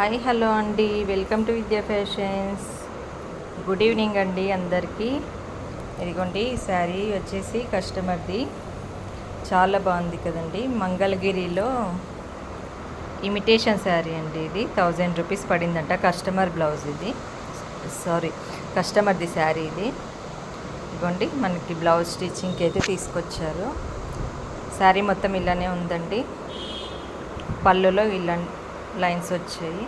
Hi hello అండి. Welcome to Vidya fashions. Good evening అండి అందరికీ. ఇదిగోండి ఈ శారీ వచ్చేసి కస్టమర్ది. చాలా బాగుంది కదండి. మంగళగిరిలో ఇమిటేషన్ శారీ అండి ఇది. థౌజండ్ రూపీస్ పడిందంట. కస్టమర్ బ్లౌజ్ ఇది. సారీ కస్టమర్ది శారీ ఇది. ఇదిగోండి మనకి బ్లౌజ్ స్టిచ్చింగ్కి అయితే తీసుకొచ్చారు. శారీ మొత్తం ఇలానే ఉందండి. పళ్ళులో ఇలా లైన్స్ వచ్చాయి.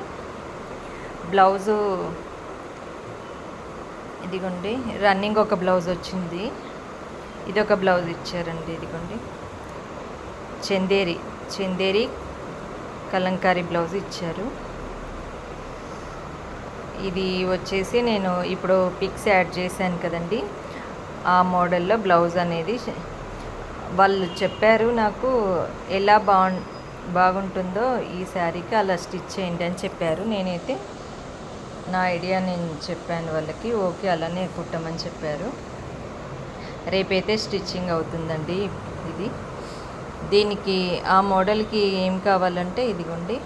బ్లౌజు ఇదిగోండి రన్నింగ్ ఒక బ్లౌజ్ వచ్చింది. ఇది ఒక బ్లౌజ్ ఇచ్చారండి ఇదిగోండి. చందేరి చందేరి కలంకారీ బ్లౌజ్ ఇచ్చారు. ఇది వచ్చేసి నేను ఇప్పుడు పిక్స్ యాడ్ చేశాను కదండి. ఆ మోడల్లో బ్లౌజ్ అనేది వాళ్ళు చెప్పారు నాకు ఎలా బాగు బాగుంటుందో ఈ శారీకి అలా స్టిచ్ చేయండి అని చెప్పారు. నేనైతే నా ఐడియా నేను చెప్పాను వాళ్ళకి ఓకే అలానే కుట్టమని చెప్పారు. రేపైతే స్టిచ్చింగ్ అవుతుందండి ఇది. దీనికి ఆ మోడల్కి ఏం కావాలంటే ఇదిగోండి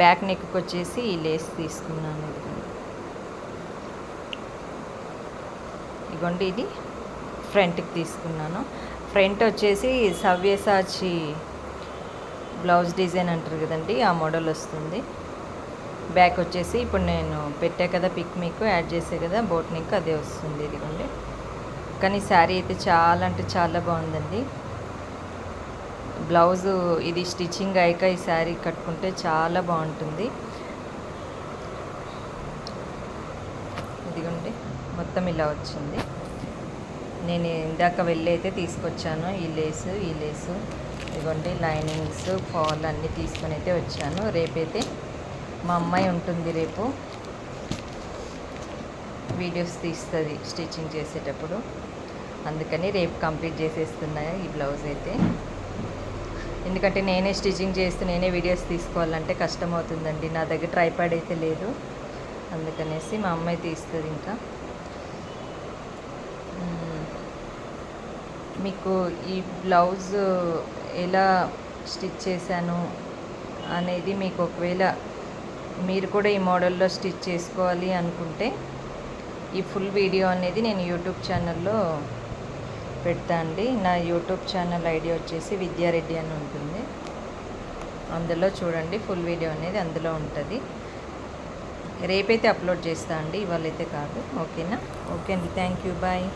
బ్యాక్ నెక్కి వచ్చేసి ఈ లేస్ తీసుకున్నాను ఇదిగోండి. ఇదిగోండి ఇది ఫ్రంట్కి తీసుకున్నాను. ఫ్రంట్ వచ్చేసి సవ్యసాచి బ్లౌజ్ డిజైన్ అంటారు కదండి ఆ మోడల్ వస్తుంది. బ్యాక్ వచ్చేసి ఇప్పుడు నేను పెట్టా కదా పిక్ మీకు యాడ్ చేసే కదా బోట్ నెక్ అదే వస్తుంది ఇదిగోండి. కానీ శారీ అయితే చాలా అంటే చాలా బాగుందండి. బ్లౌజు ఇది స్టిచ్చింగ్ అయ్యాక ఈ శారీ కట్టుకుంటే చాలా బాగుంటుంది. ఇదిగోండి మొత్తం ఇలా వచ్చింది. నేను ఇందాక వెళ్ళి అయితే తీసుకొచ్చాను ఈ లేసు ఈ లేసు ఇదిగోండి లైనింగ్స్ ఫాల్ అన్నీ తీసుకొని అయితే వచ్చాను. రేపైతే మా అమ్మాయి ఉంటుంది రేపు. వీడియోస్ తీస్తుంది స్టిచ్చింగ్ చేసేటప్పుడు. అందుకని రేపు కంప్లీట్ చేసేస్తున్నాయి ఈ బ్లౌజ్ అయితే. ఎందుకంటే నేనే స్టిచ్చింగ్ చేస్తూ నేనే వీడియోస్ తీసుకోవాలంటే కష్టం అవుతుందండి నా దగ్గర ట్రైపాడ్ అయితే లేదు. అందుకనేసి మా అమ్మాయి తీస్తుంది ఇంకా. మీకు ఈ బ్లౌజ్ ఎలా స్టిచ్ చేశాను అనేది మీకు ఒకవేళ మీరు కూడా ఈ మోడల్లో స్టిచ్ చేసుకోవాలి అనుకుంటే ఈ ఫుల్ వీడియో అనేది నేను యూట్యూబ్ ఛానల్లో పెడతా అండి. నా యూట్యూబ్ ఛానల్ ఐడి వచ్చేసి విద్యారెడ్డి అని ఉంటుంది. అందులో చూడండి ఫుల్ వీడియో అనేది అందులో ఉంటుంది. రేపైతే అప్లోడ్ చేస్తా అండి ఇవాళైతే కాదు. ఓకేనా? ఓకే అండి. Thank you. బాయ్.